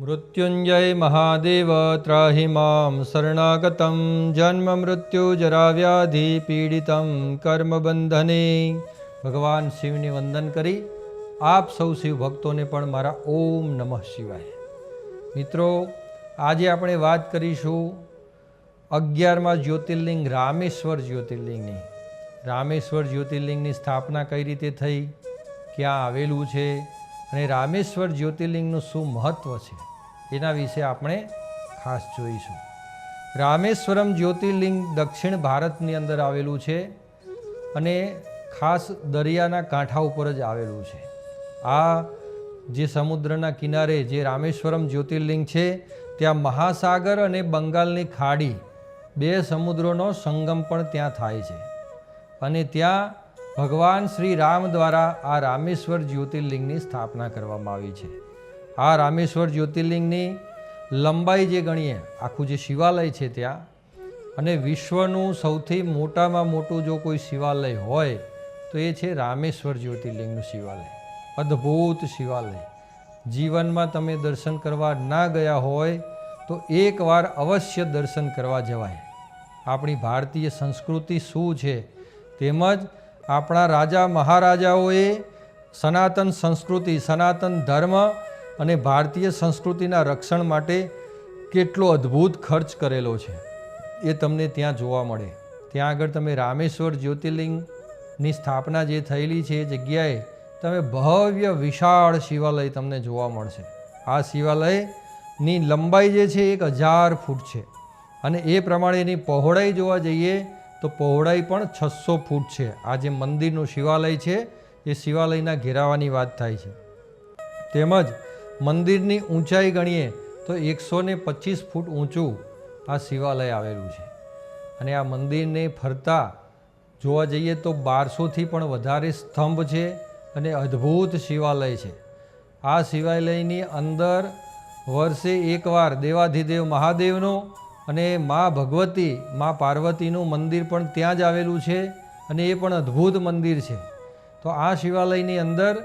મૃત્યુંજય મહાદેવ ત્રાહિ મામ શરણાગતમ જન્મ મૃત્યુ જરાવ્યાધિ પીડિતમ કર્મબંધને ભગવાન શિવને વંદન કરી આપ સૌ શિવ ભક્તોને પણ મારા ઓમ નમઃ શિવાય મિત્રો આજે આપણે વાત કરીશું અગિયારમાં જ્યોતિર્લિંગ રામેશ્વર જ્યોતિર્લિંગની રામેશ્વર જ્યોતિર્લિંગની સ્થાપના કઈ રીતે થઈ ક્યાં આવેલું છે અને રામેશ્વર જ્યોતિર્લિંગનું શું મહત્ત્વ છે એના વિશે આપણે ખાસ જોઈશું. રામેશ્વરમ જ્યોતિર્લિંગ દક્ષિણ ભારતની અંદર આવેલું છે અને ખાસ દરિયાના કાંઠા ઉપર જ આવેલું છે. આ જે સમુદ્રના કિનારે જે રામેશ્વરમ જ્યોતિર્લિંગ છે, ત્યાં મહાસાગર અને બંગાળની ખાડી બે સમુદ્રોનો સંગમ પણ ત્યાં થાય છે. અને ત્યાં ભગવાન શ્રી રામ દ્વારા આ રામેશ્વર જ્યોતિર્લિંગની સ્થાપના કરવામાં આવી છે. આ રામેશ્વર જ્યોતિર્લિંગની લંબાઈ જે ગણીએ, આખું જે શિવાલય છે ત્યાં, અને વિશ્વનું સૌથી મોટામાં મોટું જો કોઈ શિવાલય હોય, તો એ છે રામેશ્વર જ્યોતિર્લિંગનું શિવાલય. અદ્ભુત શિવાલય. જીવનમાં તમે દર્શન કરવા ના ગયા હોય, તો એકવાર અવશ્ય દર્શન કરવા જવાય. આપણી ભારતીય સંસ્કૃતિ શું છે? તેમજ આપણા રાજા મહારાજાઓએ સનાતન સંસ્કૃતિ, સનાતન ધર્મ અને ભારતીય સંસ્કૃતિના રક્ષણ માટે કેટલો અદ્ભુત ખર્ચ કરેલો છે. એ તમને ત્યાં જોવા મળે. ત્યાં આગળ તમે રામેશ્વર જ્યોતિર્લિંગની સ્થાપના જે થયેલી છે એ જગ્યાએ તમે ભવ્ય વિશાળ શિવાલય તમને જોવા મળશે. આ શિવાલયની લંબાઈ જે છે એક હજાર ફૂટ છે અને એ પ્રમાણે એની પહોળાઈ જોવા જઈએ તો પહોળાઈ પણ છસો ફૂટ છે. આ જે મંદિરનું શિવાલય છે એ શિવાલયના ઘેરાવાની વાત થાય છે. તેમજ મંદિરની ઊંચાઈ ગણીએ તો એકસો ને પચીસ ફૂટ ઊંચું આ શિવાલય આવેલું છે. અને આ મંદિરને ફરતા જોવા જઈએ તો બારસોથી પણ વધારે સ્તંભ છે અને અદ્ભુત શિવાલય છે. આ શિવાલયની અંદર વર્ષે એકવાર દેવાધિદેવ મહાદેવનો અને મા ભગવતી, મા પાર્વતીનું મંદિર પણ ત્યાં જ આવેલું છે અને એ પણ અદ્ભુત મંદિર છે. તો આ શિવાલયની અંદર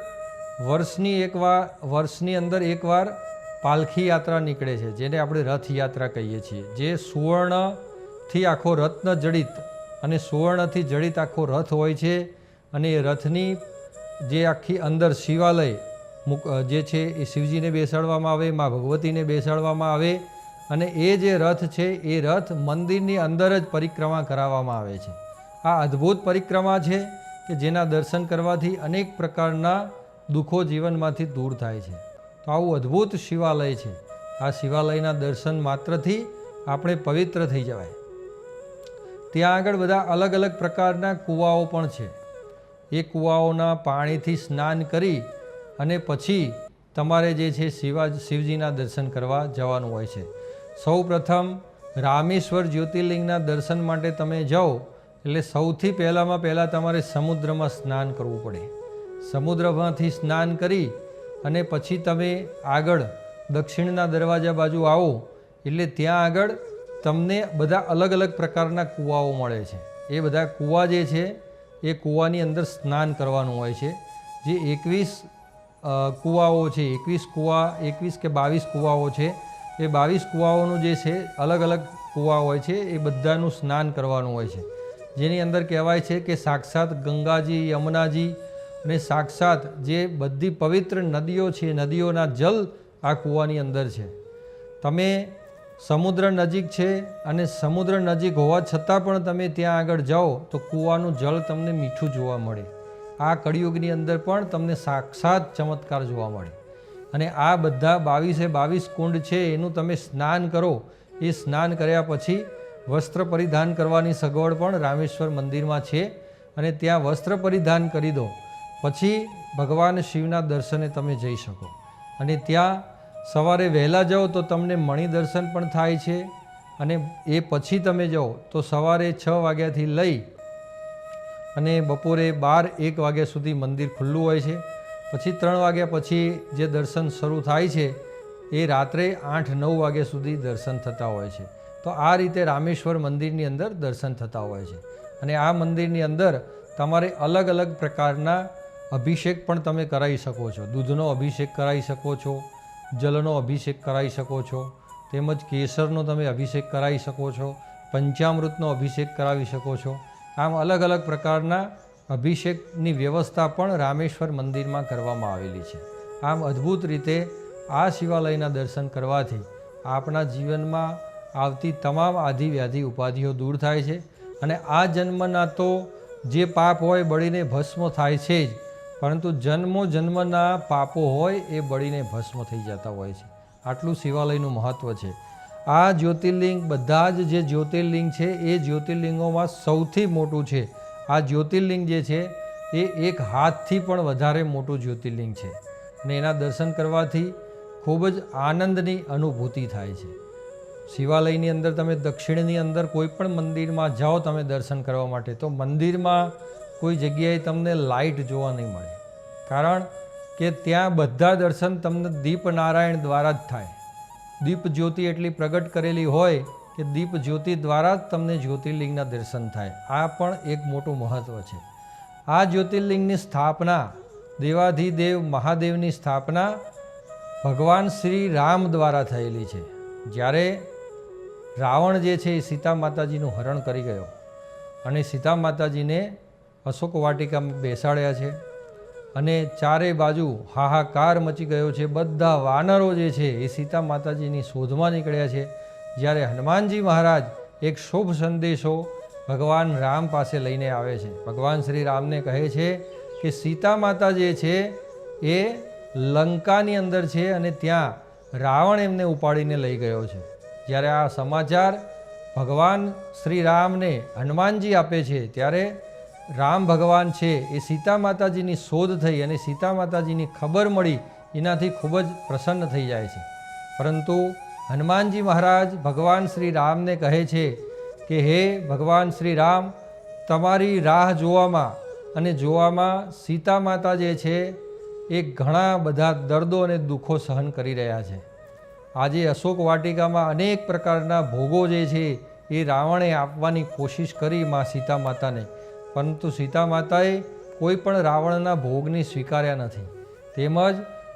વર્ષની એકવાર, વર્ષની અંદર એકવાર પાલખી યાત્રા નીકળે છે, જેને આપણે રથયાત્રા કહીએ છીએ, જે સુવર્ણથી આખો રત્ન જડિત અને સુવર્ણથી જડિત આખો રથ હોય છે અને એ રથની જે આખી અંદર શિવાલય મુક જે છે એ શિવજીને બેસાડવામાં આવે, મા ભગવતીને બેસાડવામાં આવે અને એ જે રથ છે એ રથ મંદિરની અંદર જ પરિક્રમા કરાવવામાં આવે છે. આ અદ્ભુત પરિક્રમા છે કે જેના દર્શન કરવાથી અનેક પ્રકારના દુઃખો જીવનમાંથી દૂર થાય છે. તો આવું અદ્ભુત શિવાલય છે. આ શિવાલયના દર્શન માત્રથી આપણે પવિત્ર થઈ જવાય. ત્યાં આગળ બધા અલગ અલગ પ્રકારના કૂવાઓ પણ છે. એ કૂવાઓના પાણીથી સ્નાન કરી અને પછી તમારે જે છે શિવા, શિવજીના દર્શન કરવા જવાનું હોય છે. સૌ પ્રથમ રામેશ્વર જ્યોતિર્લિંગના દર્શન માટે તમે જાઓ એટલે સૌથી પહેલાંમાં પહેલાં તમારે સમુદ્રમાં સ્નાન કરવું પડે. સમુદ્રમાંથી સ્નાન કરી અને પછી તમે આગળ દક્ષિણના દરવાજા બાજુ આવો, એટલે ત્યાં આગળ તમને બધા અલગ અલગ પ્રકારના કૂવાઓ મળે છે. એ બધા કૂવા જે છે, એ કૂવાની અંદર સ્નાન કરવાનું હોય છે. જે એકવીસ કૂવાઓ છે, એકવીસ કૂવા, એકવીસ કે બાવીસ કૂવાઓ છે, એ બાવીસ કૂવાઓનું જે છે, અલગ અલગ કૂવા હોય છે, એ બધાનું સ્નાન કરવાનું હોય છે. જેની અંદર કહેવાય છે કે સાક્ષાત ગંગાજી, યમુનાજી અને સાક્ષાત જે બધી પવિત્ર નદીઓ છે, નદીઓના જલ આ કૂવાની અંદર છે. તમે સમુદ્ર નજીક છે અને સમુદ્ર નજીક હોવા છતાં પણ તમે ત્યાં આગળ જાઓ તો કૂવાનું જળ તમને મીઠું જોવા મળે. આ કળિયુગની અંદર પણ તમને સાક્ષાત ચમત્કાર જોવા મળે. અને આ બધા બાવીસે બાવીસ કુંડ છે એનું તમે સ્નાન કરો. એ સ્નાન કર્યા પછી વસ્ત્ર પરિધાન કરવાની સગવડ પણ રામેશ્વર મંદિરમાં છે. અને ત્યાં વસ્ત્ર પરિધાન કરી દો. પછી ભગવાન શિવના દર્શને તમે જઈ શકો. અને ત્યાં સવારે વહેલા જાઓ તો તમને મણિ દર્શન પણ થાય છે અને એ પછી તમે જાઓ તો સવારે છ વાગ્યાથી લઈ અને બપોરે બાર એક વાગ્યા સુધી મંદિર ખુલ્લું હોય છે. પછી ત્રણ વાગ્યા પછી જે દર્શન શરૂ થાય છે એ રાત્રે આઠ નવ વાગ્યા સુધી દર્શન થતા હોય છે. તો આ રીતે રામેશ્વર મંદિરની અંદર દર્શન થતા હોય છે. અને આ મંદિરની અંદર તમારે અલગ અલગ પ્રકારના અભિષેક પણ તમે કરાવી શકો છો. દૂધનો અભિષેક કરાવી શકો છો, જલનો અભિષેક કરાવી શકો છો, તેમજ કેસરનો તમે અભિષેક કરાવી શકો છો, પંચામૃતનો અભિષેક કરાવી શકો છો. આમ અલગ અલગ પ્રકારના અભિષેકની વ્યવસ્થા પણ રામેશ્વર મંદિરમાં કરવામાં આવેલી છે. આમ અદ્ભુત રીતે આ શિવાલયના દર્શન કરવાથી આપણા જીવનમાં આવતી તમામ આધિ વ્યાધિ ઉપાધિઓ દૂર થાય છે અને આ જન્મના તો જે પાપ હોય, બળીને ભસ્મ થાય છે જ. પરંતુ જન્મો જન્મના પાપો હોય એ બળીને ભસ્મ થઈ જતા હોય છે. આટલું શિવાલયનું મહત્ત્વ છે. આ જ્યોતિર્લિંગ બધા જ જે જ્યોતિર્લિંગ છે એ જ્યોતિર્લિંગોમાં સૌથી મોટું છે. આ જ્યોતિર્લિંગ જે છે એ એક હાથથી પણ વધારે મોટું જ્યોતિર્લિંગ છે અને એના દર્શન કરવાથી ખૂબ જ આનંદની અનુભૂતિ થાય છે. શિવાલયની અંદર તમે દક્ષિણની અંદર કોઈ પણ મંદિરમાં જાઓ, તમે દર્શન કરવા માટે, તો મંદિરમાં કોઈ જગ્યાએ તમને લાઇટ જોવા નહીં મળે. કારણ કે ત્યાં બધા દર્શન તમને દીપનારાયણ દ્વારા જ થાય. દીપ જ્યોતિ એટલી પ્રગટ કરેલી હોય કે દીપ જ્યોતિ દ્વારા જ તમને જ્યોતિર્લિંગના દર્શન થાય. આ પણ એક મોટું મહત્ત્વ છે. આ જ્યોતિર્લિંગની સ્થાપના, દેવાધિદેવ મહાદેવની સ્થાપના ભગવાન શ્રી રામ દ્વારા થયેલી છે. જ્યારે રાવણ જે છે એ સીતા માતાજીનું હરણ કરી ગયો અને સીતા માતાજીને અશોક વાટિકામાં બેસાડ્યા છે અને ચારે બાજુ હાહાકાર મચી ગયો છે. બધા વાનરો જે છે એ સીતા માતાજીની શોધમાં નીકળ્યા છે. જ્યારે હનુમાનજી મહારાજ એક શુભ સંદેશો ભગવાન રામ પાસે લઈને આવે છે. ભગવાન શ્રી રામને કહે છે કે સીતા માતા જે છે એ લંકાની અંદર છે અને ત્યાં રાવણ એમને ઉપાડીને લઈ ગયો છે. જ્યારે આ સમાચાર ભગવાન શ્રી રામને હનુમાનજી આપે છે, ત્યારે રામ ભગવાન છે એ સીતા માતાજીની શોધ થઈ અને સીતા માતાજીની ખબર મળી, એનાથી ખૂબ જ પ્રસન્ન થઈ જાય છે. પરંતુ હનુમાનજી મહારાજ ભગવાન શ્રી રામને કહે છે કે, હે ભગવાન શ્રી રામ, તમારી રાહ જોવામાં અને જોવામાં સીતા માતા જે છે એ ઘણા બધા દર્દો અને દુઃખો સહન કરી રહ્યા છે. આજે અશોક વાટિકામાં અનેક પ્રકારના ભોગો જે છે એ રાવણે આપવાની કોશિશ કરી માં સીતા માતાને. પરંતુ સીતા માતાએ કોઈ પણ રાવણના ભોગને સ્વીકાર્યા નથી. તેમજ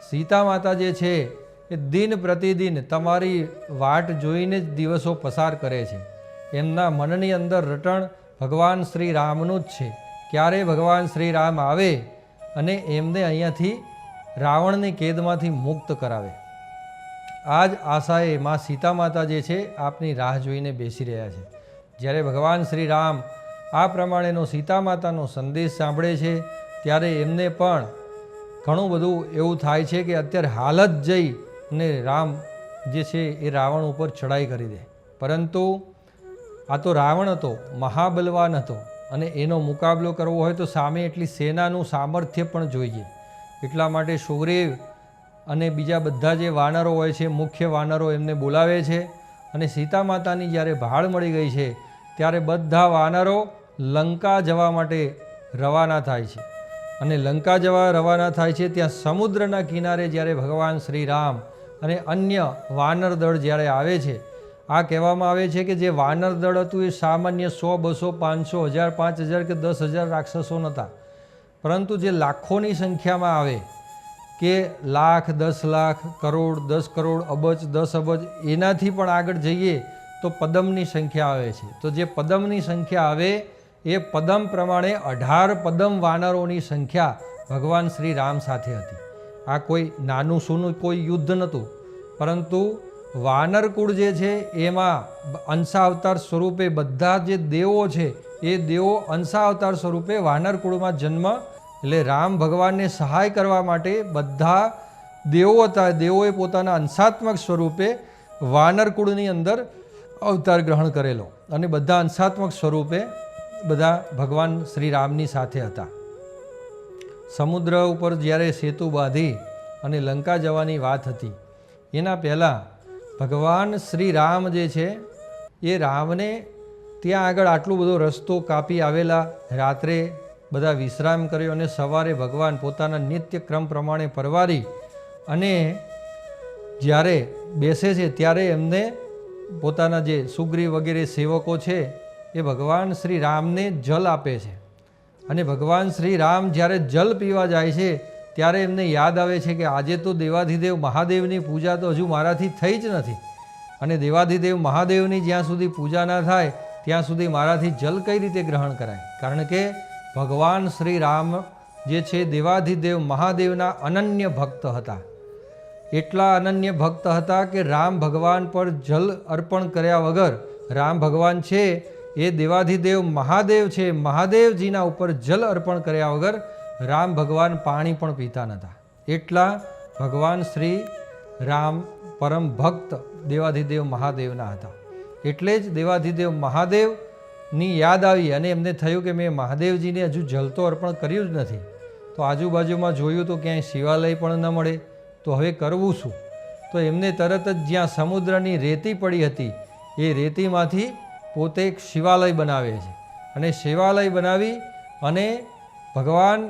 સીતા માતા જે છે એ દિન પ્રતિદિન તમારી વાટ જોઈને જ દિવસો પસાર કરે છે. એમના મનની અંદર રટણ ભગવાન શ્રી રામનું જ છે. ક્યારે ભગવાન શ્રી રામ આવે અને એમને અહીંયાથી રાવણની કેદમાંથી મુક્ત કરાવે. આ જ આશાએ માં સીતા માતા જે છે આપની રાહ જોઈને બેસી રહ્યા છે. જ્યારે ભગવાન શ્રી રામ આ પ્રમાણેનો સીતા માતાનો સંદેશ સાંભળે છે, ત્યારે એમને પણ ઘણું બધું એવું થાય છે કે અત્યારે હાલ જ જઈ અને રામ જે છે એ રાવણ ઉપર ચડાઈ કરી દે. પરંતુ આ તો રાવણ હતો, મહાબલવાન હતો અને એનો મુકાબલો કરવો હોય તો સામે એટલી સેનાનું સામર્થ્ય પણ જોઈએ. એટલા માટે સુગ્રીવ અને બીજા બધા જે વાનરો હોય છે, મુખ્ય વાનરો એમને બોલાવે છે અને સીતા માતાની જ્યારે ભાળ મળી ગઈ છે, ત્યારે બધા વાનરો લંકા જવા માટે રવાના થાય છે. અને લંકા જવા રવાના થાય છે ત્યાં સમુદ્રના કિનારે જ્યારે ભગવાન શ્રી રામ અને અન્ય વાનર દળ જ્યારે આવે છે, આ કહેવામાં આવે છે કે જે વાનર દળ હતું એ સામાન્ય સો, બસો, પાંચસો, હજાર, પાંચ હજાર કે દસ હજાર રાક્ષસો નહોતા. પરંતુ જે લાખોની સંખ્યામાં આવે કે લાખ, દસ લાખ, કરોડ, દસ કરોડ, અબજ, દસ અબજ, એનાથી પણ આગળ જઈએ તો પદમની સંખ્યા આવે છે. તો જે પદમની સંખ્યા આવે એ પદમ પ્રમાણે અઢાર પદમ વાનરોની સંખ્યા ભગવાન શ્રી રામ સાથે હતી. આ કોઈ નાનું સૂનું કોઈ યુદ્ધ નહોતું, પરંતુ વાનરકુળ જે છે, એમાં અંશાવતાર સ્વરૂપે બધા જે દેવો છે, એ દેવો અંશાવતાર સ્વરૂપે વાનરકુળમાં જન્મ, એટલે રામ ભગવાનને સહાય કરવા માટે બધા દેવો હતા, દેવોએ પોતાના અંશાત્મક સ્વરૂપે વાનરકુળની અંદર અવતાર ગ્રહણ કરેલો. અને બધા અંશાત્મક સ્વરૂપે બધા ભગવાન શ્રી રામની સાથે હતા. સમુદ્ર ઉપર જ્યારે સેતુ બાંધી અને લંકા જવાની વાત હતી, એના પહેલાં ભગવાન શ્રી રામ જે છે, એ રામને ત્યાં આગળ આટલો બધો રસ્તો કાપી આવેલા, રાત્રે બધા વિશ્રામ કર્યો અને સવારે ભગવાન પોતાના નિત્ય ક્રમ પ્રમાણે પરવારી અને જ્યારે બેસે છે, ત્યારે એમને પોતાના જે સુગ્રી વગેરે સેવકો છે એ ભગવાન શ્રી રામને જલ આપે છે. અને ભગવાન શ્રી રામ જ્યારે જલ પીવા જાય છે, ત્યારે એમને યાદ આવે છે કે આજે તો દેવાધિદેવ મહાદેવની પૂજા તો હજુ મારાથી થઈ જ નથી. અને દેવાધિદેવ મહાદેવની જ્યાં સુધી પૂજા ના થાય, ત્યાં સુધી મારાથી જલ કઈ રીતે ગ્રહણ કરાય? કારણ કે ભગવાન શ્રી રામ જે છે દેવાધિદેવ મહાદેવના અનન્ય ભક્ત હતા. એટલા અનન્ય ભક્ત હતા કે રામ ભગવાન પર જલ અર્પણ કર્યા વગર રામ ભગવાન છે એ દેવાધિદેવ મહાદેવ છે. મહાદેવજીના ઉપર જલ અર્પણ કર્યા વગર રામ ભગવાન પાણી પણ પીતા નહોતા એટલા ભગવાન શ્રી રામ પરમ ભક્ત દેવાધિદેવ મહાદેવના હતા. એટલે જ દેવાધિદેવ મહાદેવની યાદ આવી અને એમને થયું કે મેં મહાદેવજીને હજુ જલ તો અર્પણ કર્યું જ નથી. તો આજુબાજુમાં જોયું તો ક્યાંય શિવાલય પણ ન મળે. તો હવે કરવું શું? તો એમને તરત જ જ્યાં સમુદ્રની રેતી પડી હતી, એ રેતીમાંથી પોતે એક શિવાલય બનાવે છે. અને શિવાલય બનાવી અને ભગવાન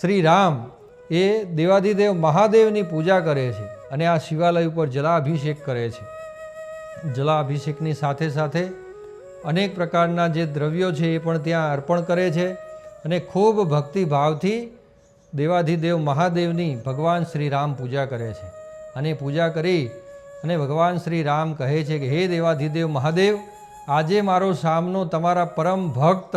શ્રી રામ એ દેવાધિદેવ મહાદેવની પૂજા કરે છે અને આ શિવાલય ઉપર જલાભિષેક કરે છે. જલાભિષેકની સાથે સાથે અનેક પ્રકારના જે દ્રવ્યો છે એ પણ ત્યાં અર્પણ કરે છે અને ખૂબ ભક્તિભાવથી દેવાધિદેવ મહાદેવની ભગવાન શ્રી રામ પૂજા કરે છે. અને પૂજા કરી અને ભગવાન શ્રી રામ કહે છે કે, હે દેવાધિદેવ મહાદેવ આજે મારો સામનો તમારા પરમ ભક્ત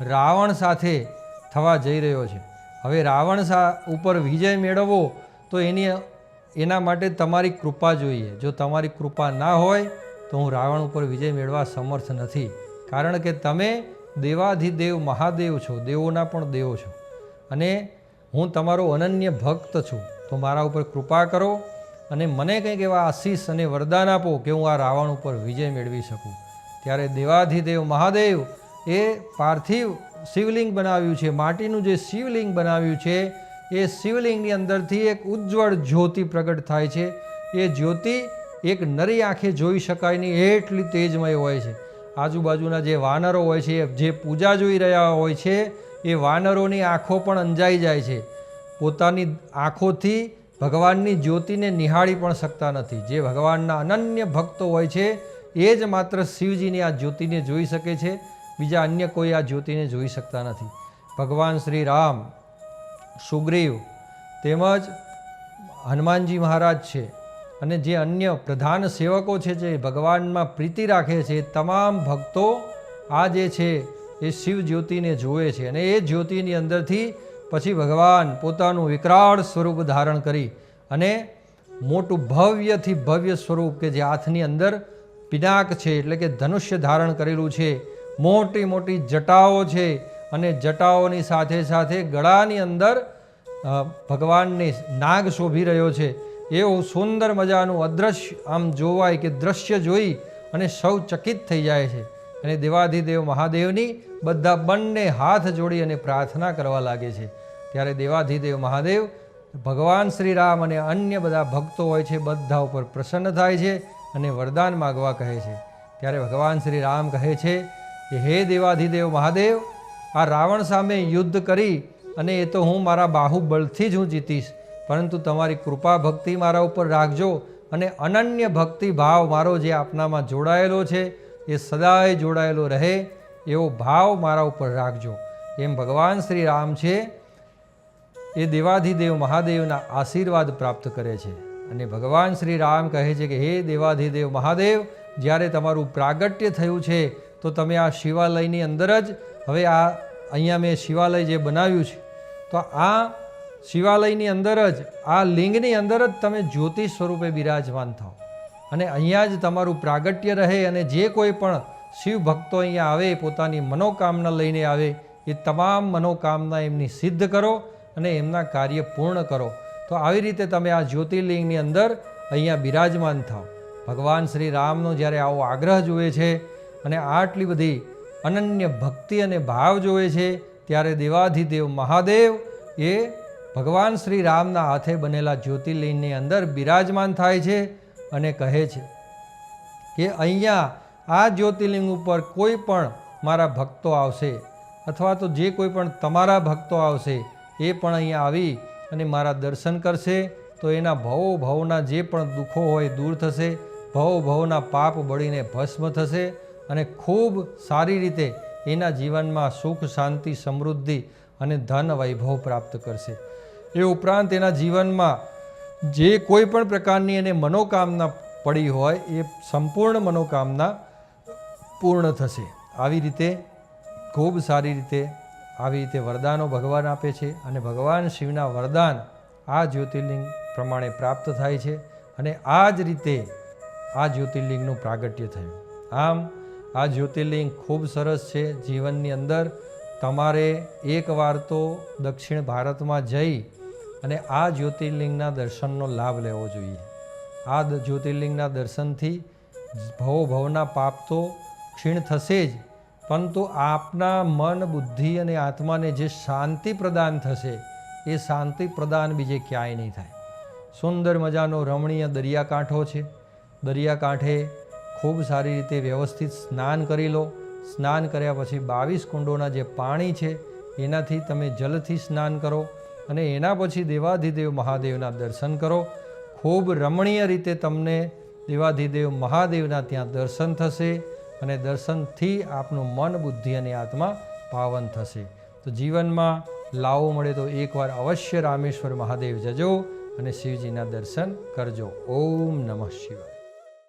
રાવણ સાથે થવા જઈ રહ્યો છે. હવે રાવણ સા ઉપર વિજય મેળવવો તો એની, એના માટે તમારી કૃપા જોઈએ. જો તમારી કૃપા ના હોય તો હું રાવણ ઉપર વિજય મેળવવા સમર્થ નથી. કારણ કે તમે દેવાધિદેવ મહાદેવ છો, દેવોના પણ દેવો છો. અને હું તમારો અનન્ય ભક્ત છું. તો મારા ઉપર કૃપા કરો અને મને કંઈક એવા આશીષ અને વરદાન આપો કે હું આ રાવણ ઉપર વિજય મેળવી શકું. ત્યારે દેવાધિદેવ મહાદેવ એ પાર્થિવ શિવલિંગ બનાવ્યું છે. માટીનું જે શિવલિંગ બનાવ્યું છે, એ શિવલિંગની અંદરથી એક ઉજ્જવળ જ્યોતિ પ્રગટ થાય છે. એ જ્યોતિ એક નરી આંખે જોઈ શકાય નહીં, એટલી તેજમય હોય છે. આજુબાજુના જે વાનરો હોય છે, જે પૂજા જોઈ રહ્યા હોય છે, એ વાનરોની આંખો પણ અંજાઈ જાય છે. પોતાની આંખોથી ભગવાનની જ્યોતિને નિહાળી પણ શકતા નથી. જે ભગવાનના અનન્ય ભક્તો હોય છે એ જ માત્ર શિવજીની આ જ્યોતિને જોઈ શકે છે, બીજા અન્ય કોઈ આ જ્યોતિને જોઈ શકતા નથી. ભગવાન શ્રી રામ, સુગ્રીવ તેમજ હનુમાનજી મહારાજ છે અને જે અન્ય પ્રધાન સેવકો છે જે ભગવાનમાં પ્રીતિ રાખે છે તમામ ભક્તો આ જે છે એ શિવ જ્યોતિને જુએ છે અને એ જ્યોતિની અંદરથી પછી ભગવાન પોતાનું વિકરાળ સ્વરૂપ ધારણ કરી અને મોટું ભવ્યથી ભવ્ય સ્વરૂપ કે જે હાથની અંદર પિનાક છે એટલે કે ધનુષ્ય ધારણ કરેલું છે. મોટી મોટી જટાઓ છે અને જટાઓની સાથે સાથે ગળાની અંદર ભગવાનને નાગ શોભી રહ્યો છે. એવું સુંદર મજાનું અદ્રશ્ય આમ જોવાય કે દ્રશ્ય જોઈ અને સૌ ચકિત થઈ જાય છે. અને દેવાધિદેવ મહાદેવની બધા બંને હાથ જોડી અને પ્રાર્થના કરવા લાગે છે. ત્યારે દેવાધિદેવ મહાદેવ ભગવાન શ્રી રામ અને અન્ય બધા ભક્તો હોય છે, બધા ઉપર પ્રસન્ન થાય છે. અને વરદાન માગવા કહે છે. ત્યારે ભગવાન શ્રી રામ કહે છે કે, હે દેવાધિદેવ મહાદેવ, આ રાવણ સામે યુદ્ધ કરી અને એ તો હું મારા બાહુબળથી જ હું જીતીશ. પરંતુ તમારી કૃપા ભક્તિ મારા ઉપર રાખજો અને અનન્ય ભક્તિ ભાવ મારો જે આપનામાં જોડાયેલો છે, એ સદાય જોડાયેલો રહે, એવો ભાવ મારા ઉપર રાખજો. એમ ભગવાન શ્રી રામ છે, એ દેવાધિદેવ મહાદેવના આશીર્વાદ પ્રાપ્ત કરે છે. અને ભગવાન શ્રી રામ કહે છે કે, હે દેવાધિદેવ મહાદેવ, જ્યારે તમારું પ્રાગટ્ય થયું છે, તો તમે આ શિવાલયની અંદર જ, હવે આ અહીંયા મેં શિવાલય જે બનાવ્યું છે, તો આ શિવાલયની અંદર જ, આ લિંગની અંદર જ તમે જ્યોતિ સ્વરૂપે બિરાજમાન થાઓ. અને અહીંયા જ તમારું પ્રાગટ્ય રહે અને જે કોઈ પણ શિવ ભક્તો અહીંયા આવે, પોતાની મનોકામના લઈને આવે, એ તમામ મનોકામના એમની સિદ્ધ કરો અને એમના કાર્ય પૂર્ણ કરો. તો આવી રીતે તમે આ જ્યોતિર્લિંગની અંદર અહીંયા બિરાજમાન થાઓ. ભગવાન શ્રી રામનો જ્યારે આવો આગ્રહ જુએ છે અને આટલી બધી અનન્ય ભક્તિ અને ભાવ જોવે છે, ત્યારે દેવાધિદેવ મહાદેવ એ ભગવાન શ્રી રામના હાથે બનેલા જ્યોતિર્લિંગની અંદર બિરાજમાન થાય છે અને કહે છે કે અહીંયા આ જ્યોતિર્લિંગ ઉપર કોઈ પણ મારા ભક્તો આવશે અથવા તો જે કોઈ પણ તમારા ભક્તો આવશે એ પણ અહીંયા આવી અને મારા દર્શન કરશે, તો એના ભવો ભવના જે પણ દુઃખો હોય દૂર થશે ભવો ભવના પાપ બળીને ભસ્મ થશે અને ખૂબ સારી રીતે એના જીવનમાં સુખ, શાંતિ, સમૃદ્ધિ અને ધન વૈભવ પ્રાપ્ત કરશે. એ ઉપરાંત એના જીવનમાં જે કોઈ પણ પ્રકારની એને મનોકામના પડી હોય, એ સંપૂર્ણ મનોકામના પૂર્ણ થશે. આવી રીતે ખૂબ સારી રીતે આવી રીતે વરદાનો ભગવાન આપે છે અને ભગવાન શિવના વરદાન આ જ્યોતિર્લિંગ પ્રમાણે પ્રાપ્ત થાય છે અને આ જ રીતે આ જ્યોતિર્લિંગનું પ્રાગટ્ય થયું. આમ, આ જ્યોતિર્લિંગ ખૂબ સરસ છે. જીવનની અંદર તમારે એકવાર તો દક્ષિણ ભારતમાં જઈ અને આ જ્યોતિર્લિંગના દર્શનનો લાભ લેવો જોઈએ. આ જ્યોતિર્લિંગના દર્શનથી ભવ ભવના પાપ તો ક્ષીણ થશે જ પરંતુ આપના મન, બુદ્ધિ અને આત્માને જે શાંતિ પ્રદાન થશે, એ શાંતિ પ્રદાન બીજે ક્યાંય નહીં થાય. સુંદર મજાનો રમણીય દરિયાકાંઠો છે. દરિયાકાંઠે ખૂબ સારી રીતે વ્યવસ્થિત સ્નાન કરી લો. સ્નાન કર્યા પછી બાવીસ કુંડોના જે પાણી છે, એનાથી તમે જલથી સ્નાન કરો અને એના પછી દેવાધિદેવ મહાદેવના દર્શન કરો. ખૂબ રમણીય રીતે તમને દેવાધિદેવ મહાદેવના ત્યાં દર્શન થશે. અને દર્શનથી આપનું મન, બુદ્ધિ અને આત્મા પાવન થશે. તો જીવનમાં લાવો મળે તો એકવાર અવશ્ય રામેશ્વર મહાદેવ જજો અને શિવજીના દર્શન કરજો. ઓમ નમઃ શિવાય.